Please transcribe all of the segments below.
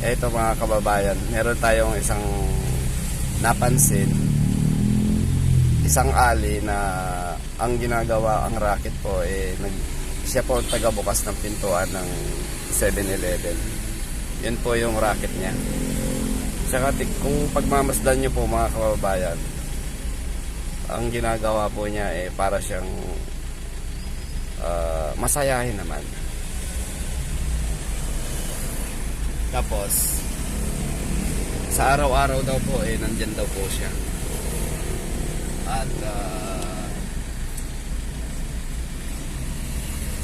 Eto mga kababayan, meron tayong isang napansin, isang ali na ang ginagawa ang racket po eh nag, siya po ang tagabukas ng pintuan ng 7-Eleven. Yun po yung racket niya. Tsaka ti- kung pagmamasdan nyo po mga kababayan, ang ginagawa po niya eh para siyang ah, masayahin naman. Tapos, sa araw-araw daw po, eh, nandyan daw po siya. At, ah,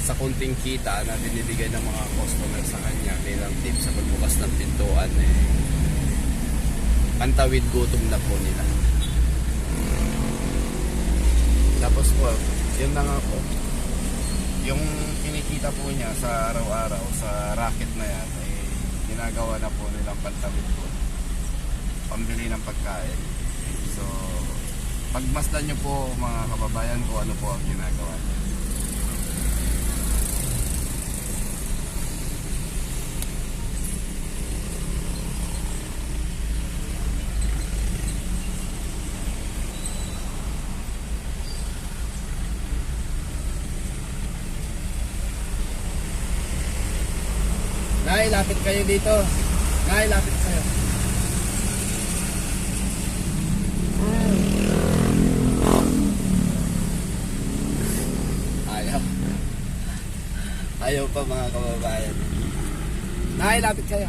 sa kunting kita na binibigay ng mga customer sa kanya bilang tip sa pagbukas ng pintuan, eh, pantawid gutom na po nila. Tapos po, yun na nga po. Yung kinikita po niya sa araw-araw sa racket na yan, ginagawa na po nilang pantawid po. Pambili ng pagkain. So, pagmasdan niyo po mga kababayan kung ano po ang ginagawa niya. Nay, lapit kayo dito. Nay, lapit kayo. Ayaw. Ayaw pa mga kababayan. Nay, lapit kayo.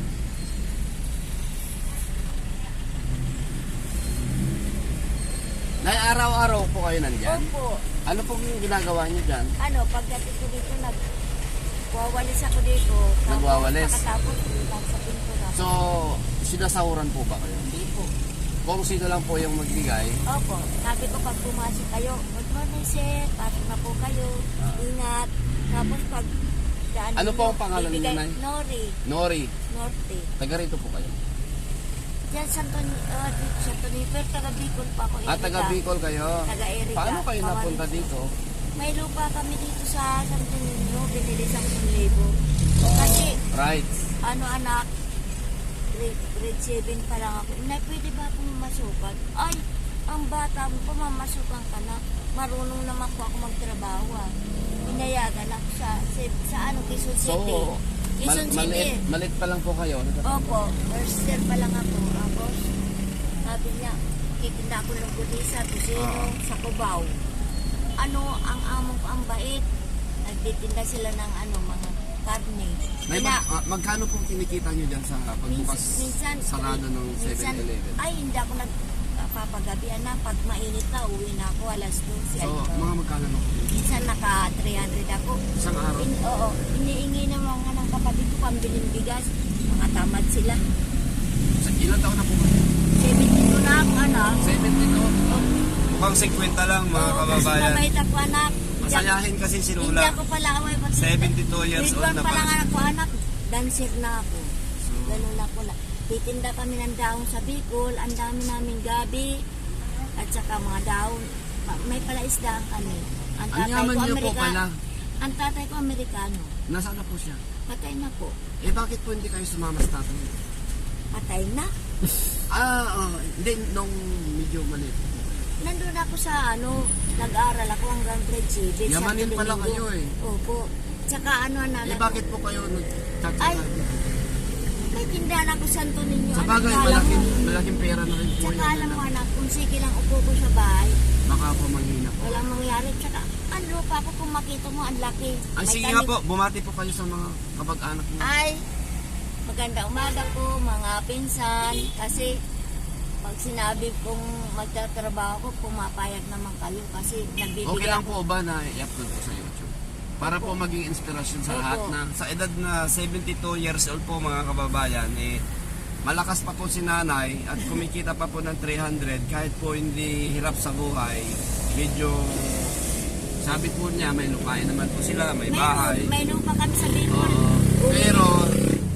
Nay, araw-araw po kayo nandyan? Opo. Ano pong ginagawa niyo dyan? Ano, pagdating ko dito, nag wawalis ako dito. Tapos Nagwawalis? Pagkatapos, lang sa pintura. So, sinasahuran po ba kayo? Hindi po. Kung sino lang po yung magbigay, Opo. Sabi ko pag pumasok kayo, good morning sir, pasok na po kayo. Ah. Ingat. Tapos pag daan Ano po ang pangalan niyo, bibigay- Nay? Nori, Nori, Norte. taga rito po kayo. Diyan sa Tony, uh, dito sa Tony, pero taga Bicol pa ako. Ah, taga. Bicol kayo. Taga Erika. Paano kayo napunta dito? May lupa kami dito sa Santo Niño, binili sa 1,000. Kasi, Right. ano anak, grade, grade 7 pa lang ako. Inay, pwede ba akong masukan? Ay, ang bata mo pa, mamasukan ka na. Marunong naman po ako magtrabaho ah. Pinayagan ako sa, sa, sa ano, Quezon So, City. mal- Quezon City. malit, malit pa lang po kayo. Opo, first year pa lang ako. Tapos, sabi niya, kikinda ako ng gulisa, tusino, Ah. sa Cubao. Ano, ang amo ko ang bait. Nagtitinda sila ng ano, mga karne. May Kina- mag, ah, magkano pong kinikita nyo dyan sa pagbukas minsan, sarado ng minsan, 7-Eleven? Ay, hindi ako nagpapagabihan na. Pag mainit na, uwi na ako alas 12. So, ano. mga magkano na po? minsan naka 300 ako. Isang araw? In, oo, iniingi ng mga ng kapatid ko pambiling bigas. Mga tamad sila. Sa ilang taon na po? 72 na ako, anak. 72. Mukhang 50 lang mga Oo, kababayan. Mabait ako, anak. Masayahin kasi si Hindi Lula. ako pala away. 72 years old 1 na pa lang pala. anak. Dancer na ako. Ganun ako na. Titinda kami ng daon sa Bicol. Ang dami namin gabi. At saka mga daon. Ma- May palaisdaan kami. Ang ang tatay yaman ko niyo po Amerika- pala. Ang tatay ko Amerikano. Nasaan na po siya? Patay na po. Eh bakit po hindi kayo sumama sa tatay? Patay na. Ah, oh, hindi, nung medyo maliit. Nandun ako sa ano, nag-aaral ako hanggang grade 7. Yamanin pala kayo eh. Opo. Tsaka ano anak. Eh bakit po kayo Ay. nagtatsaka? May tindahan ako sa Santo Niño. Sa Ano, bagay, kala malaking, mo? malaking pera na rin po Tsaka yun. alam mo anak, kung sige lang upo ko sa bahay, Baka po manghina po. walang mangyari. Tsaka, ang lupa ko kung makita mo, ang laki. Ay, May sige tanim- nga po, bumati po kayo sa mga kapag-anak niyo. Ay, maganda umaga po, mga pinsan. Kasi, pag sinabi kong magtatrabaho ko, pumapayag naman kayo. Kasi, nagbibigay Okay lang po ba na i-upload ko sa YouTube? Para po maging inspirasyon sa Opo. lahat na sa edad na 72 years old po mga kababayan, eh, malakas pa po si nanay at kumikita pa po ng 300 kahit po hindi hirap sa buhay. Medyo sabi po niya may lupain naman po sila, may May, bahay. may lupa kami sa Bicol. Oo. Pero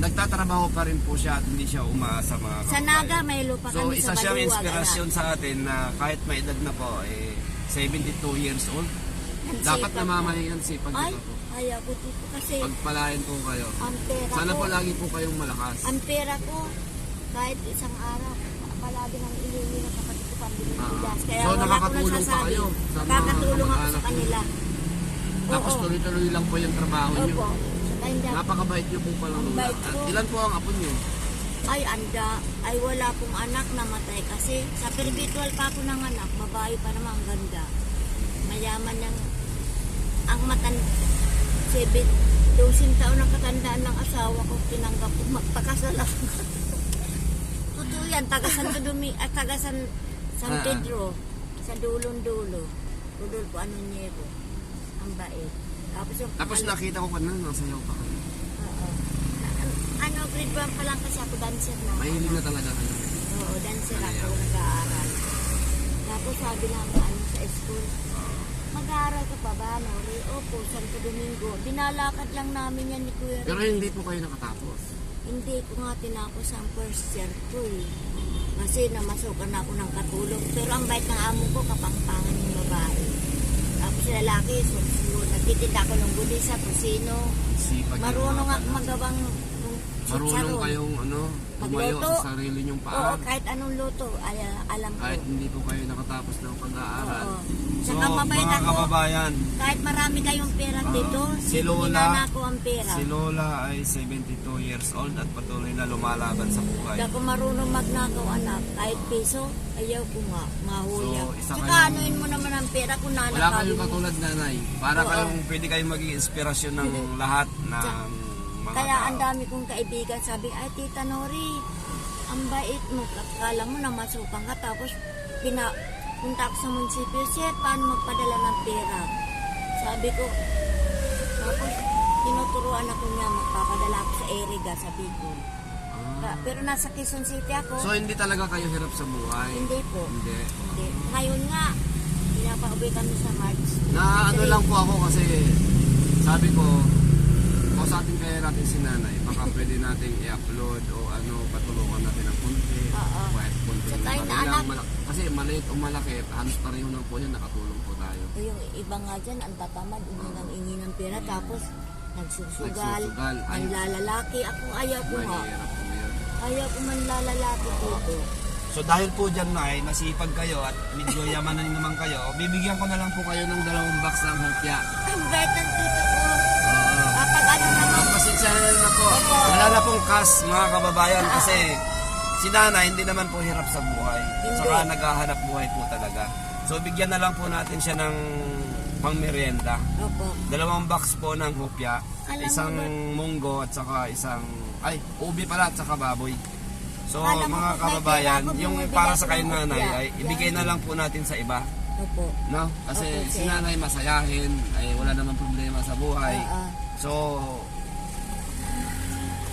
nagtatrabaho pa rin po siya at hindi siya umaasa mga Sa kababayan. Naga, may lupa So kami isa sa siyang Baluwag. inspirasyon sa atin na kahit may edad na po, eh, 72 years old, Ang dapat sipag mo. namamahingan sipag Ay, ito po. Ayaw ko dito kasi Pagpalain po kayo. ang pera Sana ko, po lagi po kayong malakas. ang pera ko, kahit isang araw, palagi nang ilingi ng kapatid ko pambili ng Ah. bigas. Kaya So, wala ko nakakatulong pa nasasabi. kayo sa mga Nakakatulong ako sa niyo. kanila. Tapos tuloy-tuloy lang po yung trabaho niyo. Opo. Saka ako- Napakabait niyo po pala Ang bait ko. Ilan po ang apo niyo? ay anda, ay wala pong anak namatay kasi sa perpetual pa ako ng anak, babae pa naman ang ganda. Mayaman yung ang matan seven, dosin taon ng katandaan ng asawa ko, tinanggap ko magpakasal ako. Totoo yan, taga Santo Domingo, at taga San, San Ah. Pedro, sa dulong dulo. Rodolfo Anonyego. Ang bait. Tapos yung Tapos nakita ko kanina, nasayaw pa kayo. Oo. Na- Ano, grade 1 pa lang kasi ako dancer na. Mahilig na talaga kayo. Oo, dancer ako, Ayaw. nag-aaral. Tapos sabi lang ano sa school, mag-aaral ka pa ba, Nori? Opo, Santo Domingo. Dinalakad lang namin yan ni Kuya Pero hindi po kayo nakatapos. Hindi ko nga tinapos ang first year ko eh. Kasi namasukan ako ng katulong. Pero ang bait ng amo ko, kapangpangan yung babae. Yung lalaki, so, so, nagtitinda ako ng guli sa kusino. Sipag yung Marunong ako magawang Marunong kayong ano, tumayo Magluto. sa sarili niyong Oo, paa. kahit anong luto, ay, alam ko. Kahit hindi po kayo nakatapos ng pag-aaral. Oo. So, Saka mabait mga ako. kababayan, Kahit marami kayong pera dito, si Lola, ko ang pera. si Lola ay 72 years old at patuloy na lumalaban sa buhay. Hindi ako marunong magnakaw anak. Kahit piso, ayaw ko nga. Mahuli So, ako. isa Saka kayong- anuin mo naman ang pera kung Wala nanakawin kayong mo. katulad nanay. Para Oo. kayong Pwede kayong maging inspirasyon ng lahat ng mga Kaya ang dami kong kaibigan sabi, ay Tita Nori, ang bait mo. Akala mo na masupang ka. Tapos, pina, punta ako sa munisipyo, Sir, paano magpadala ng pera? Sabi ko, tapos, tinuturuan ako niya, magpapadala ako sa Eriga, sa Bicol. Ah. Pero nasa Quezon City ako. So hindi talaga kayo hirap sa buhay? hindi po. Hindi. Hindi. Ngayon nga, pinapauwi kami sa March. Na ano lang po ako kasi sabi ko kausapin kaya natin si nanay baka pwede nating i-upload o ano patulungan natin ng konti Oo. kahit konti na anak. malak- kasi maliit o malaki halos pareho lang po yun nakatulong po tayo Ito yung iba nga dyan, ang tatamad, ingi ng pera, tapos nagsusugal, Nagsusugal. Ay. ang lalalaki. Ako ayaw ko nga. mahirap po yun Ayaw ko man lalalaki dito. So dahil po dyan na ay nasipag kayo at medyo yaman na naman kayo, bibigyan ko na lang po kayo ng dalawang box ng hopya. Ang bait ng tito ko. Kapag ano naman, Pasensya na ako. Opo. Wala na pong mga kababayan kasi si Nana hindi naman po hirap sa buhay. Hindi. Saka naghahanap buhay po talaga. So bigyan na lang po natin siya ng pangmerienda. opo. Dalawang box po ng hopya, Alam isang munggo at saka isang ay ubi pala at saka baboy. So Alam mo mga po, may kababayan, yung bumibili para ako sa kay ng nanay hopya. ay ibigay na lang po natin sa iba. Opo. no kasi Okay, si sir. nanay masayahin ay wala namang problema sa buhay Oo. So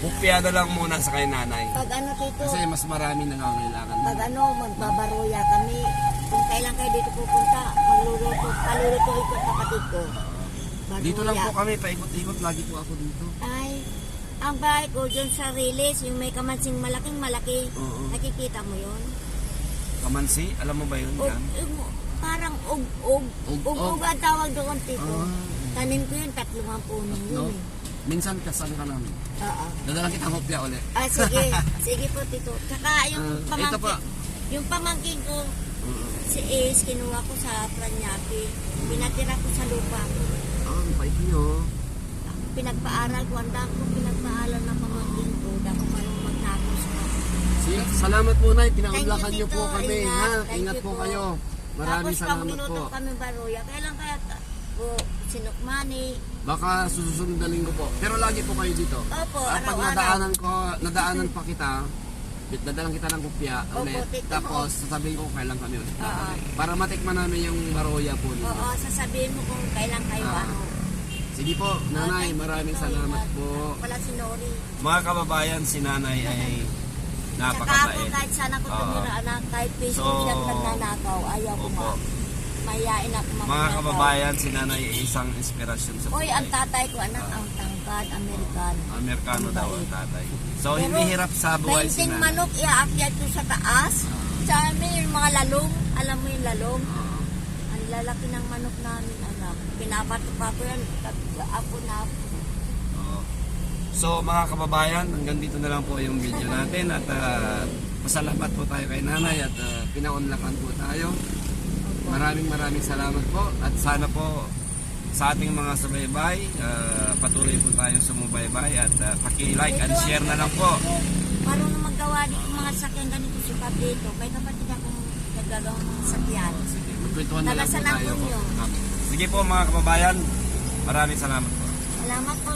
hopya na lang muna sa kay nanay. Pag ano tito, kasi mas marami nangangailangan pag ano, magbabaruya kami. Kung kailan kayo dito pupunta, magluluto, kaluluto ito kapatid ko. Baruya. dito lang po kami paikot-ikot lagi po ako dito Ay, ang bahay ko dyan sa Riles, yung may kamansing malaking malaki. Oo. Nakikita mo yun? Kamansi, alam mo ba yun yan? og- parang ug-ug. Ug-ug. Ug-ug ang tawag doon, tito. Ah. Tanim ko yun, tatlong ang puno no yun eh. minsan kasama ka namin Oo. dadalang kitang hopya ulit Ah, sige. sige po, tito. Tsaka yung Ah, ito pamangkin, pa. yung pamangkin ko, si Ace, kinuha ko sa Pranyaki. Pinatira ko sa lupa ko. Ah, ang bait niyo. Pinagpaaral ko, ang dako pinagpaaral ng pamangkin ko. Dako marunong magtapos ko. Sige, salamat po, Nay. Pinaunlakan Thank you, niyo po Tito. kami. Ingat. Ha? Thank Ingat you po po. kayo. Maraming Tapos pag salamat minuto po. kami baruya, kailan kaya sinukmani? Baka susunod na linggo po. Pero lagi po kayo dito. Opo, Ah, pag araw-araw. nadaanan ko, nadaanan pa kita, dadalang kita ng kopya Opo, ulit. Tito. Tapos sasabihin ko kailan kami ulit. Oo. babalik. Para matikman namin yung maroya po ninyo. Oo, sasabihin mo kung kailan kayo Ah. ano. Sige po, nanay, Thank you, maraming salamat po. Ako pala si Nori. Mga kababayan, si nanay ay Saka ako napakabait. kahit sana ko Oo. tumira anak, kahit piso So, so, nagnanakaw, ayaw ko Opo. nga. Mayayain ako Mga magnakaw. kababayan, si nanay ay isang inspirasyon sa buhay. ang tatay ko anak, ang tangkad, Amerikano. Amerikano Ang daw ang tatay. So, Pero, hindi hirap sa buhay si nanay. manok, iaakyat ko sa taas. Sa amin, yung mga lalong, alam mo yung lalong? Ah, Ang lalaki ng manok namin, anak. pinapatupa ko yan. Ako na Oo. So mga kababayan, hanggang dito na lang po yung video natin at ah, pasalamat po tayo kay nanay at uh, pinaunlakan po tayo. Maraming maraming salamat po at sana po sa ating mga subaybay, ah, patuloy po tayong sumubaybay at uh, paki-like and share na lang po. Marunong magawa dito mga sakyan ganito si Pablito. May kapatid akong nagagawang mga sakyan. Sige, magkwentuhan na lang po tayo. Antonio. Sige po mga kababayan, maraming salamat po. Salamat po